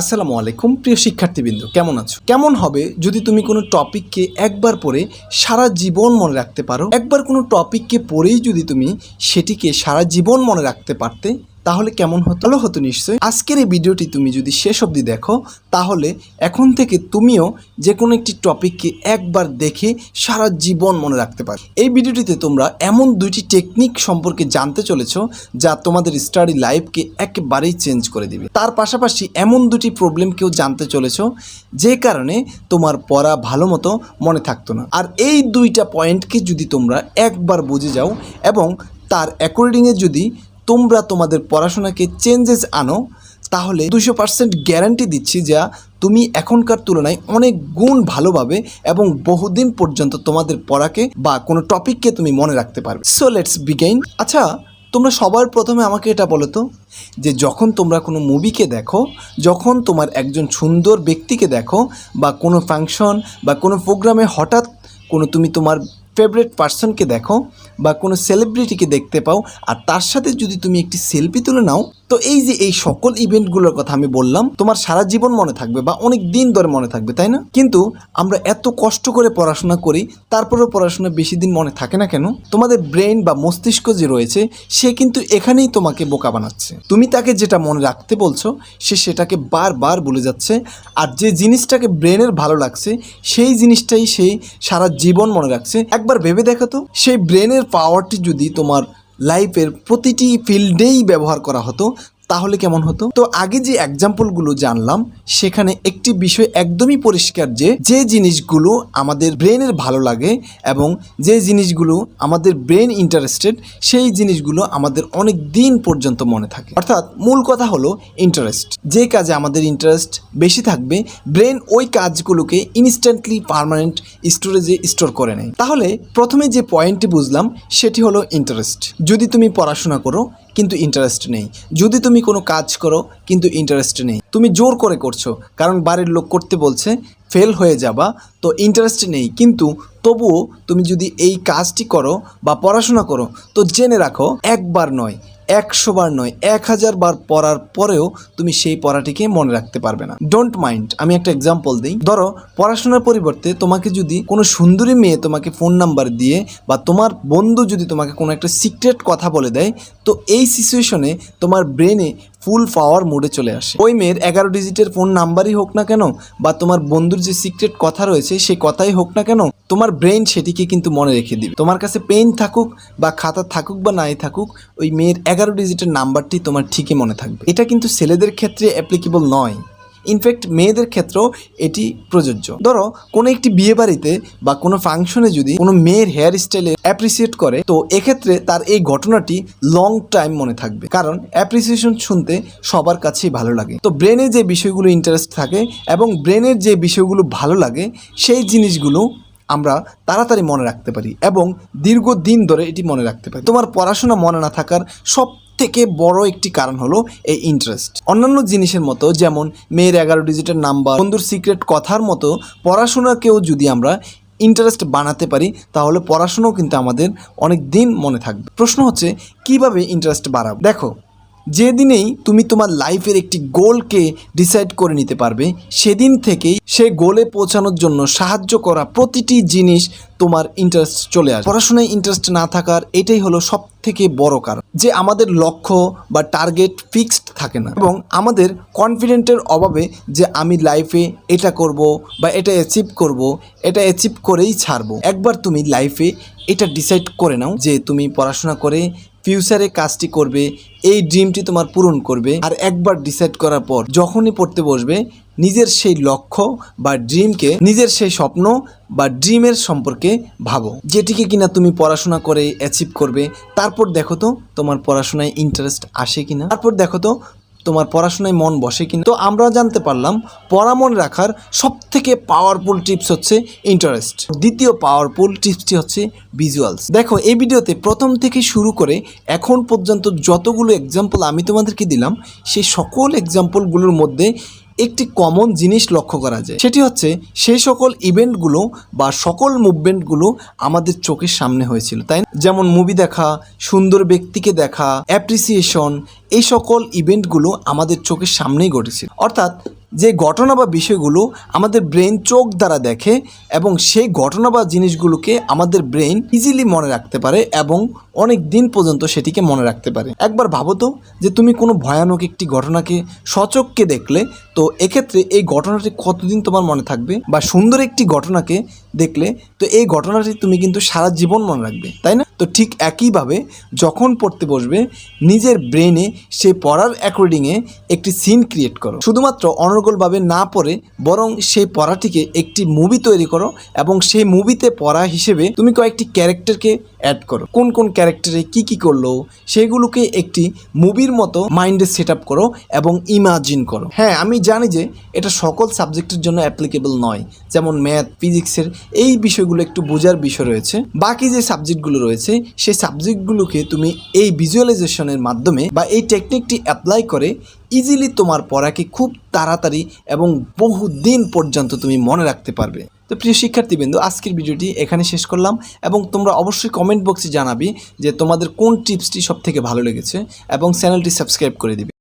আসসালামু আলাইকুম, প্রিয় শিক্ষার্থীবৃন্দ, কেমন আছো? কেমন হবে যদি তুমি কোনো টপিককে একবার পড়ে সারা জীবন মনে রাখতে পারো? একবার কোনো টপিককে পড়েই যদি তুমি সেটিকে সারা জীবন মনে রাখতে পারতে তাহলে কেমন হতো? ভালো হতো নিশ্চয়ই। আজকের এই ভিডিওটি তুমি যদি শেষ অবধি দেখো, তাহলে এখন থেকে তুমিও যে কোনো একটি টপিককে একবার দেখে সারা জীবন মনে রাখতে পারো। এই ভিডিওটিতে তোমরা এমন দুইটি টেকনিক সম্পর্কে জানতে চলেছো, যা তোমাদের স্টাডি লাইফকে একেবারেই চেঞ্জ করে দিবে। তার পাশাপাশি এমন দুটি প্রবলেমকেও জানতে চলেছ, যে কারণে তোমার পড়া ভালো মতো মনে থাকতো না। আর এই দুইটা পয়েন্টকে যদি তোমরা একবার বুঝে যাও, এবং তার অ্যাকর্ডিংয়ে যদি তোমরা তোমাদের পড়াশোনাকে চেঞ্জেস আনো, তাহলে দুশো পার্সেন্ট গ্যারান্টি দিচ্ছি যা তুমি এখনকার তুলনায় অনেক গুণ ভালোভাবে এবং বহুদিন পর্যন্ত তোমাদের পড়াকে বা কোনো টপিককে তুমি মনে রাখতে পারবে। সো লেটস বিগেইন আচ্ছা তোমরা সবার প্রথমে আমাকে এটা বলো তো, যে যখন তোমরা কোনো মুভিকে দেখো, যখন তোমার একজন সুন্দর ব্যক্তিকে দেখো, বা কোনো ফাংশন বা কোনো প্রোগ্রামে হঠাৎ কোনো তুমি তোমার ফেভারিট পার্সনকে দেখো বা কোনো সেলিব্রিটিকে দেখতে পাও, আর তার সাথে যদি তুমি একটি সেলফি তুলে নাও, তো এই যে এই সকল ইভেন্টগুলোর কথা আমি বললাম, তোমার সারা জীবন মনে থাকবে বা অনেক দিন ধরে মনে থাকবে, তাই না? কিন্তু আমরা এত কষ্ট করে পড়াশোনা করি, তারপরেও পড়াশোনা বেশি দিন মনে থাকে না কেন? তোমাদের ব্রেন বা মস্তিষ্ক যে রয়েছে, সে কিন্তু এখানেই তোমাকে বোকা বানাচ্ছে। তুমি তাকে যেটা মনে রাখতে বলছো, সে সেটাকে বারবার বলে যাচ্ছে, আর যে জিনিসটাকে ব্রেনের ভালো লাগছে, সেই জিনিসটাই সেই সারা জীবন মনে রাখছে। একবার ভেবে দেখো তো, সেই ব্রেনের পাওয়ারটি যদি তোমার লাইফের প্রতিটি ফিল্ডেই ব্যবহার করা হতো তাহলে কেমন হতো? তো আগে যে এক্সাম্পলগুলো জানলাম, সেখানে একটি বিষয় একদমই পরিষ্কার যে যে জিনিসগুলো আমাদের ব্রেনের ভালো লাগে এবং যে জিনিসগুলো আমাদের ব্রেন ইন্টারেস্টেড সেই জিনিসগুলো আমাদের অনেক দিন পর্যন্ত মনে থাকে। অর্থাৎ মূল কথা হলো ইন্টারেস্ট যে কাজে আমাদের ইন্টারেস্ট বেশি থাকবে ব্রেন ওই কাজগুলোকে ইনস্ট্যান্টলি পারমানেন্ট স্টোরেজে স্টোর করে নেয়। তাহলে প্রথমে যে পয়েন্টটি বুঝলাম, সেটি হলো ইন্টারেস্ট যদি তুমি পড়াশোনা করো কিন্তু ইন্টারেস্ট নেই। যদি তুমি কোনো কাজ করো, কিন্তু ইন্টারেস্ট নেই। তুমি জোর করে করছ, কারণ বাড়ির লোক করতে বলছে ফেল হয়ে যাবা, তো ইন্টারেস্ট নেই। কিন্তু তবুও তুমি যদি এই কাজটি করো বা পড়াশোনা করো, তো জেনে রাখো, একবার নয় একশো বার নয়, এক হাজার বার পড়ার পরেও তুমি সেই পড়াটিকে মনে রাখতে পারবে না। ডোন্ট মাইন্ড আমি একটা এক্সাম্পল দিই। ধরো, পড়াশোনার পরিবর্তে তোমাকে যদি কোনো সুন্দরী মেয়ে তোমাকে ফোন নাম্বার দিয়ে বা তোমার বন্ধু যদি তোমাকে কোনো একটা সিক্রেট কথা বলে দেয়, তো এই সিচুয়েশনে তোমার ব্রেনে ফুল পাওয়ার মোডে চলে আসে। ওই মেয়ের এগারো ডিজিটের ফোন নাম্বারই হোক না কেন বা তোমার বন্ধুর যে সিক্রেট কথা রয়েছে, সে কথাই হোক না কেন, তোমার ব্রেন সেটিকে কিন্তু মনে রেখে দিবে। তোমার কাছে পেন থাকুক বা খাতা থাকুক বা নাই থাকুক, ওই মেয়ের এগারো ডিজিটের নাম্বারটি তোমার ঠিকই মনে থাকবে। এটা কিন্তু ছেলেদের ক্ষেত্রে অ্যাপ্লিকেবল নয়। ইনফ্যাক্ট মেয়েদের ক্ষেত্রেও এটি প্রযোজ্য। ধরো, কোনো একটি বিয়ে বাড়িতে বা কোনো ফাংশনে যদি কোনো মেয়ের হেয়ার স্টাইলে অ্যাপ্রিসিয়েট করে, তো এক্ষেত্রে তার এই ঘটনাটি লং টাইম মনে থাকবে। কারণ অ্যাপ্রিসিয়েশন শুনতে সবার কাছেই ভালো লাগে। তো ব্রেনে যে বিষয়গুলো ইন্টারেস্ট থাকে এবং ব্রেনের যে বিষয়গুলো ভালো লাগে, সেই জিনিসগুলো আমরা তাড়াতাড়ি মনে রাখতে পারি এবং দীর্ঘদিন ধরে এটি মনে রাখতে পারি। তোমার পড়াশোনা মনে না থাকার সব থেকে বড় একটি কারণ হলো এই ইন্টারেস্ট অন্যান্য জিনিসের মতো, যেমন মেয়ের এগারো ডিজিটের নাম্বার বন্ধুর সিক্রেট কথার মতো পড়াশোনাকেও যদি আমরা ইন্টারেস্ট বানাতে পারি, তাহলে পড়াশোনাও কিন্তু আমাদের অনেক দিন মনে থাকবে। প্রশ্ন হচ্ছে, কীভাবে ইন্টারেস্ট বাড়াবো? দেখো যেদিনেই তুমি তোমার লাইফের একটি গোলকে ডিসাইড করে নিতে পারবে, সেদিন থেকেই সে গোলে পৌঁছানোর জন্য সাহায্য করা প্রতিটি জিনিস তোমার ইন্টারেস্ট চলে আসে পড়াশোনায় ইন্টারেস্ট না থাকার এটাই হলো সব থেকে বড় কারণ, যে আমাদের লক্ষ্য বা টার্গেট ফিক্সড থাকে না। এবং আমাদের কনফিডেন্টের অভাবে যে আমি লাইফে এটা করব বা এটা অ্যাচিভ করব, এটা অ্যাচিভ করেই ছাড়বো। একবার তুমি লাইফে এটা ডিসাইড করে নাও যে তুমি পড়াশোনা করে ফিউচারে কাজটি করবে, এই ড্রিমটি তোমার পূরণ করবে। আর একবার ডিসাইড করার পর যখনই পড়তে বসবে, নিজের সেই লক্ষ্য বা ড্রিমকে, নিজের সেই স্বপ্ন বা ড্রিমের সম্পর্কে ভাবো। যেটিকে কিনা তুমি পড়াশোনা করে অ্যাচিভ করবে, তারপর দেখো তো তোমার পড়াশোনায় ইন্টারেস্ট আসে কিনা। তারপর দেখো তো তোমার পড়াশোনায় মন বসে কিন্তু তো আমরা জানতে পারলাম, পড়া মনে রাখার সব থেকে পাওয়ারফুল টিপস হচ্ছে ইন্টারেস্ট দ্বিতীয় পাওয়ারফুল টিপসটি হচ্ছে ভিজুয়ালস দেখো, এই ভিডিওতে প্রথম থেকে শুরু করে এখন পর্যন্ত যতগুলো এক্সাম্পল আমি তোমাদেরকে দিলাম, সেই সকল এক্সাম্পলগুলোর মধ্যে একটি কমন জিনিস লক্ষ্য করা যায়। সেটি হচ্ছে, সেই সকল ইভেন্টগুলো বা সকল মুভমেন্টগুলো আমাদের চোখের সামনে হয়েছিল, তাই যেমন মুভি দেখা, সুন্দর ব্যক্তিকে দেখা অ্যাপ্রিসিয়েশন এই সকল ইভেন্টগুলো আমাদের চোখের সামনেই ঘটেছিল। অর্থাৎ যে ঘটনা বা বিষয়গুলো আমাদের ব্রেন চোখ দ্বারা দেখে এবং সেই ঘটনা বা জিনিসগুলোকে আমাদের ব্রেন ইজিলি মনে রাখতে পারে এবং অনেক দিন পর্যন্ত সেটিকে মনে রাখতে পারে। একবার ভাবো তো যে তুমি কোনো ভয়ানক একটি ঘটনাকে সচককে দেখলে, তো এক্ষেত্রে এই ঘটনাটি কতদিন তোমার মনে থাকবে? বা সুন্দর একটি ঘটনাকে দেখলে, তো এই ঘটনাটি তুমি কিন্তু সারা জীবন মনে রাখবে, তাই না? তো ঠিক একইভাবে যখন পড়তে বসবে, নিজের ব্রেনে সে পড়ার অ্যাকর্ডিংয়ে একটি সিন ক্রিয়েট করো। শুধুমাত্র অনর্গলভাবে না পড়ে বরং সেই পড়াটিকে একটি মুভি তৈরি করো এবং সেই মুভিতে পড়া হিসেবে তুমি কয়েকটি ক্যারেক্টারকে অ্যাড করো। কোন কোন ক্যারেক্টারে কি কি করল, সেগুলোকে একটি মুভির মতো মাইন্ডে সেট আপ করো এবং ইমাজিন করো। হ্যাঁ আমি জানি যে এটা সকল সাবজেক্টের জন্য অ্যাপ্লিকেবল নয়, যেমন ম্যাথ ফিজিক্সের এই বিষয়গুলো একটু বোঝার বিষয় রয়েছে। বাকি যে সাবজেক্টগুলো রয়েছে, সেই সাবজেক্টগুলোকে তুমি এই ভিজুয়ালাইজেশনের মাধ্যমে বা এই টেকনিকটি অ্যাপ্লাই করে ইজিলি তোমার পড়াকে খুব তাড়াতাড়ি এবং বহু দিন পর্যন্ত তুমি মনে রাখতে পারবে। তো প্রিয় শিক্ষার্থীবৃন্দ, আজকের ভিডিওটি এখানে শেষ করলাম এবং তোমরা অবশ্যই কমেন্ট বক্সে জানাবি যে তোমাদের কোন টিপসটি সবথেকে ভালো লেগেছে এবং চ্যানেলটি সাবস্ক্রাইব করে দিবে।